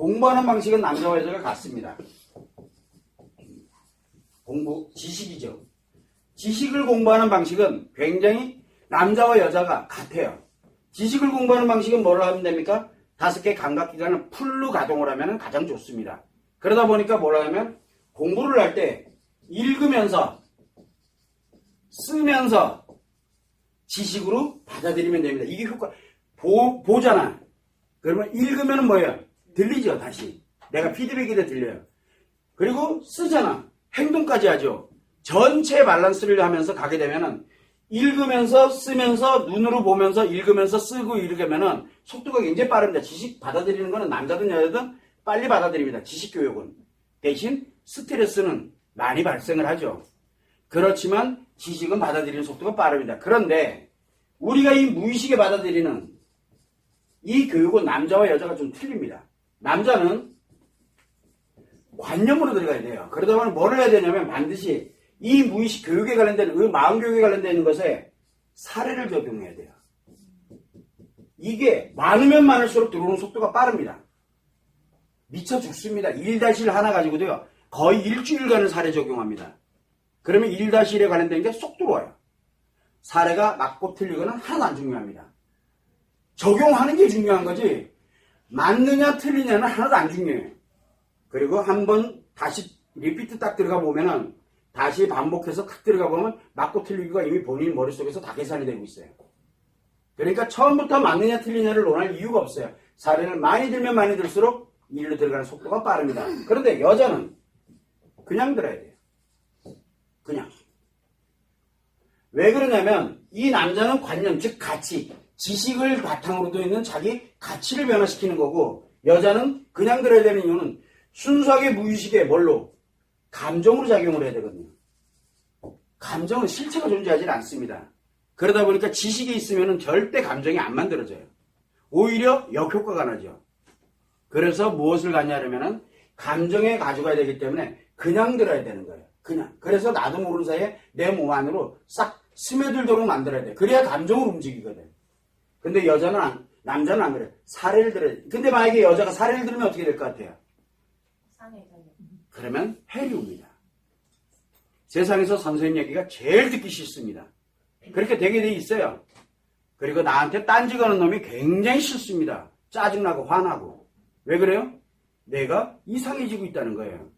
공부하는 방식은 남자와 여자가 같습니다. 공부, 지식이죠. 지식을 공부하는 방식은 굉장히 남자와 여자가 같아요. 지식을 공부하는 방식은 뭘 하면 됩니까? 다섯 개 감각기관을 풀로 가동을 하면 가장 좋습니다. 그러다 보니까 뭐라 하면 공부를 할 때 읽으면서 쓰면서 지식으로 받아들이면 됩니다. 이게 효과, 보, 보잖아. 그러면 읽으면 뭐예요? 들리죠, 다시. 내가 피드백이 돼 들려요. 그리고 쓰잖아. 행동까지 하죠. 전체 밸런스를 하면서 가게 되면은 읽으면서 쓰면서 눈으로 보면서 읽으면서 쓰고 이러면은 속도가 굉장히 빠릅니다. 지식 받아들이는 거는 남자든 여자든 빨리 받아들입니다. 지식 교육은. 대신 스트레스는 많이 발생을 하죠. 그렇지만 지식은 받아들이는 속도가 빠릅니다. 그런데 우리가 이 무의식에 받아들이는 이 교육은 남자와 여자가 좀 틀립니다. 남자는 관념으로 들어가야 돼요. 그러다 보면 뭘 해야 되냐면 반드시 이 무의식 교육에 관련된, 그 마음 교육에 관련된 것에 사례를 적용해야 돼요. 이게 많으면 많을수록 들어오는 속도가 빠릅니다. 미쳐 죽습니다. 1-1 하나 가지고도요. 거의 일주일간을 사례 적용합니다. 그러면 1-1에 관련된 게 쏙 들어와요. 사례가 맞고 틀리거나 하나도 안 중요합니다. 적용하는 게 중요한 거지 맞느냐 틀리냐는 하나도 안 중요해요. 그리고 한번 다시 리피트 딱 들어가 보면은 다시 반복해서 탁 들어가 보면 맞고 틀리기가 이미 본인 머릿속에서 다 계산이 되고 있어요. 그러니까 처음부터 맞느냐 틀리냐를 논할 이유가 없어요. 사례를 많이 들면 많이 들수록 일로 들어가는 속도가 빠릅니다. 그런데 여자는 그냥 들어야 돼요. 그냥. 왜 그러냐면 이 남자는 관념, 즉 가치, 지식을 바탕으로 도 있는 자기 가치를 변화시키는 거고 여자는 그냥 들어야 되는 이유는 순수하게 무의식에 뭘로? 감정으로 작용을 해야 되거든요. 감정은 실체가 존재하지 않습니다. 그러다 보니까 지식이 있으면 절대 감정이 안 만들어져요. 오히려 역효과가 나죠. 그래서 무엇을 갖냐면은 감정에 가져가야 되기 때문에 그냥 들어야 되는 거예요. 그냥. 그래서 나도 모르는 사이에 내 몸 안으로 싹 스며들도록 만들어야 돼. 그래야 감정으로 움직이거든. 근데 여자는 안, 남자는 안 그래. 사례를 들어야 돼. 근데 만약에 여자가 사례를 들으면 어떻게 될 것 같아요? 그러면 해리 옵니다. 세상에서 선생님 얘기가 제일 듣기 싫습니다. 그렇게 되게 돼 있어요. 그리고 나한테 딴지 거는 놈이 굉장히 싫습니다. 짜증나고 화나고. 왜 그래요? 내가 이상해지고 있다는 거예요.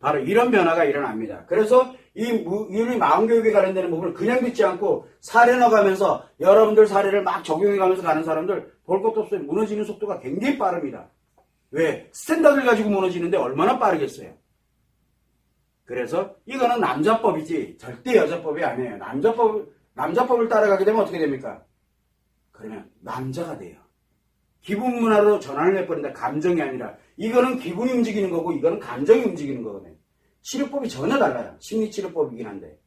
바로 이런 변화가 일어납니다. 그래서 이 무- 이 마음교육에 관련되는 부분을 그냥 듣지 않고 사례 넣어가면서 여러분들 사례를 막 적용해가면서 가는 사람들 볼 것도 없어요. 무너지는 속도가 굉장히 빠릅니다. 왜? 스탠다드를 가지고 무너지는데 얼마나 빠르겠어요? 그래서 이거는 남자법이지 절대 여자법이 아니에요. 남자법, 남자법을 따라가게 되면 어떻게 됩니까? 그러면 남자가 돼요. 기분 문화로 전환을 해버린다. 감정이 아니라. 이거는 기분이 움직이는 거고 이거는 감정이 움직이는 거거든요. 치료법이 전혀 달라요. 심리치료법이긴 한데.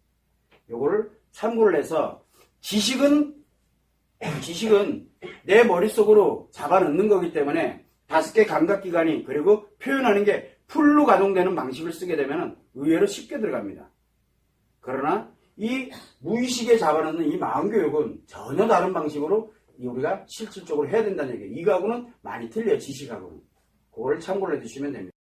요거를 참고를 해서 지식은 지식은 내 머릿속으로 잡아넣는 거기 때문에 다섯 개 감각기관이 그리고 표현하는 게 풀로 가동되는 방식을 쓰게 되면 의외로 쉽게 들어갑니다. 그러나 이 무의식에 잡아넣는 이 마음교육은 전혀 다른 방식으로 이 우리가 실질적으로 해야 된다는 얘기예요. 이거하고는 많이 틀려요. 지식하고는. 그거를 참고를 해주시면 됩니다.